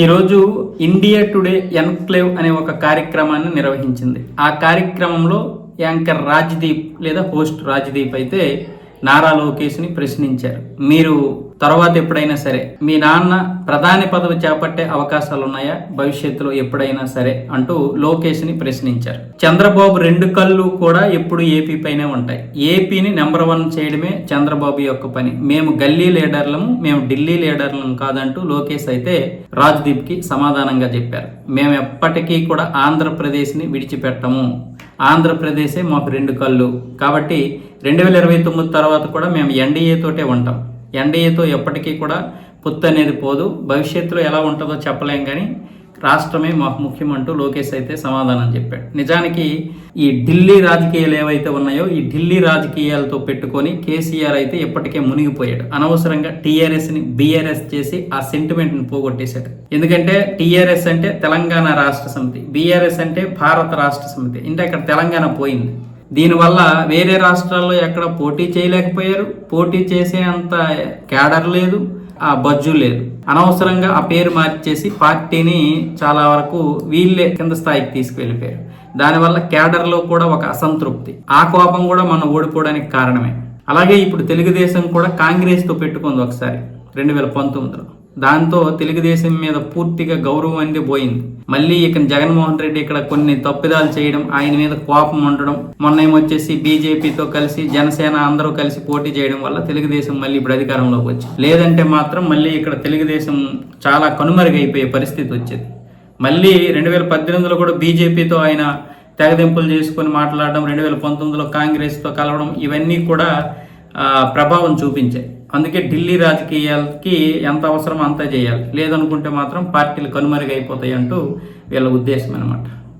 ఈరోజు India today enclave అనే ఒక కార్యక్రమాన్ని నిర్వహించింది. ఆ కార్యక్రమంలో యాంకర్ రాజ్దీప్ లేదా హోస్ట్ రాజ్దీప్ అయితే నారా లోకేష్ని ప్రశ్నించారు. మీరు తర్వాత ఎప్పుడైనా సరే మీ నాన్న ప్రధాని పదవి చేపట్టే అవకాశాలు ఉన్నాయా భవిష్యత్తులో ఎప్పుడైనా సరే అంటూ లోకేష్ని ప్రశ్నించారు. చంద్రబాబు రెండు కళ్ళు కూడా ఎప్పుడు ఏపీ పైనే ఉంటాయి. ఏపీని నెంబర్ వన్ చేయడమే చంద్రబాబు యొక్క పని. మేము గల్లీ లీడర్లము మేము ఢిల్లీ లీడర్లము కాదంటూ లోకేష్ అయితే రాజ్దీప్కి సమాధానంగా చెప్పారు. మేము ఎప్పటికీ కూడా ఆంధ్రప్రదేశ్ని విడిచిపెట్టము. ఆంధ్రప్రదేశే మాకు రెండు కళ్ళు. కాబట్టి రెండు వేల ఇరవై తొమ్మిది తర్వాత కూడా మేము ఎన్డీఏతోటే ఉంటాం. ఎన్డీఏతో ఎప్పటికీ కూడా పొత్తు అనేది పోదు. భవిష్యత్తులో ఎలా ఉంటుందో చెప్పలేం కానీ రాష్ట్రమే మాకు ముఖ్యమంటూ లోకేష్ అయితే సమాధానం చెప్పాడు. నిజానికి ఈ ఢిల్లీ రాజకీయాలు ఏవైతే ఉన్నాయో ఈ ఢిల్లీ రాజకీయాలతో పెట్టుకొని కేసీఆర్ అయితే ఎప్పటికే మునిగిపోయాడు. అనవసరంగా టీఆర్ఎస్ని బీఆర్ఎస్ చేసి ఆ సెంటిమెంట్ని పోగొట్టేశాడు. ఎందుకంటే టీఆర్ఎస్ అంటే తెలంగాణ రాష్ట్ర సమితి బీఆర్ఎస్ అంటే భారత రాష్ట్ర సమితి. అంటే అక్కడ తెలంగాణ పోయింది. దీనివల్ల వేరే రాష్ట్రాల్లో ఎక్కడ పోటీ చేయలేకపోయారు. పోటీ చేసే అంత క్యాడర్ లేదు. ఆ బజ్జు లేదు. అనవసరంగా ఆ పేరు మార్చేసి పార్టీని చాలా వరకు వీళ్ళే కింద స్థాయికి తీసుకువెళ్ళిపోయారు. దానివల్ల క్యాడర్లో కూడా ఒక అసంతృప్తి. ఆ కోపం కూడా మనం ఓడిపోవడానికి కారణమే. అలాగే ఇప్పుడు తెలుగుదేశం కూడా కాంగ్రెస్తో పెట్టుకుంది ఒకసారి రెండు వేల పంతొమ్మిదిలో. దాంతో తెలుగుదేశం మీద పూర్తిగా గౌరవం అనేది పోయింది మళ్ళీ ఇక జగన్మోహన్ రెడ్డి ఇక్కడ కొన్ని తప్పిదాలు చేయడం ఆయన మీద కోపం ఉండడం మొన్న ఏమొచ్చేసి బీజేపీతో కలిసి జనసేన అందరూ కలిసి పోటీ చేయడం వల్ల తెలుగుదేశం మళ్ళీ ఇప్పుడు అధికారంలోకి వచ్చింది. లేదంటే మాత్రం మళ్ళీ ఇక్కడ తెలుగుదేశం చాలా కనుమరుగైపోయే పరిస్థితి వచ్చేది. మళ్ళీ రెండు వేల పద్దెనిమిదిలో కూడా బీజేపీతో ఆయన తెగదింపులు చేసుకొని మాట్లాడడం రెండు వేల పంతొమ్మిదిలో కాంగ్రెస్తో కలవడం ఇవన్నీ కూడా ప్రభావం చూపించాయి. అందుకే ఢిల్లీ రాజకీయాలకి ఎంత అవసరం అంతా చేయాలి. లేదనుకుంటే మాత్రం పార్టీలు కనుమరుగైపోతాయి అంటూ వీళ్ళ ఉద్దేశం అనమాట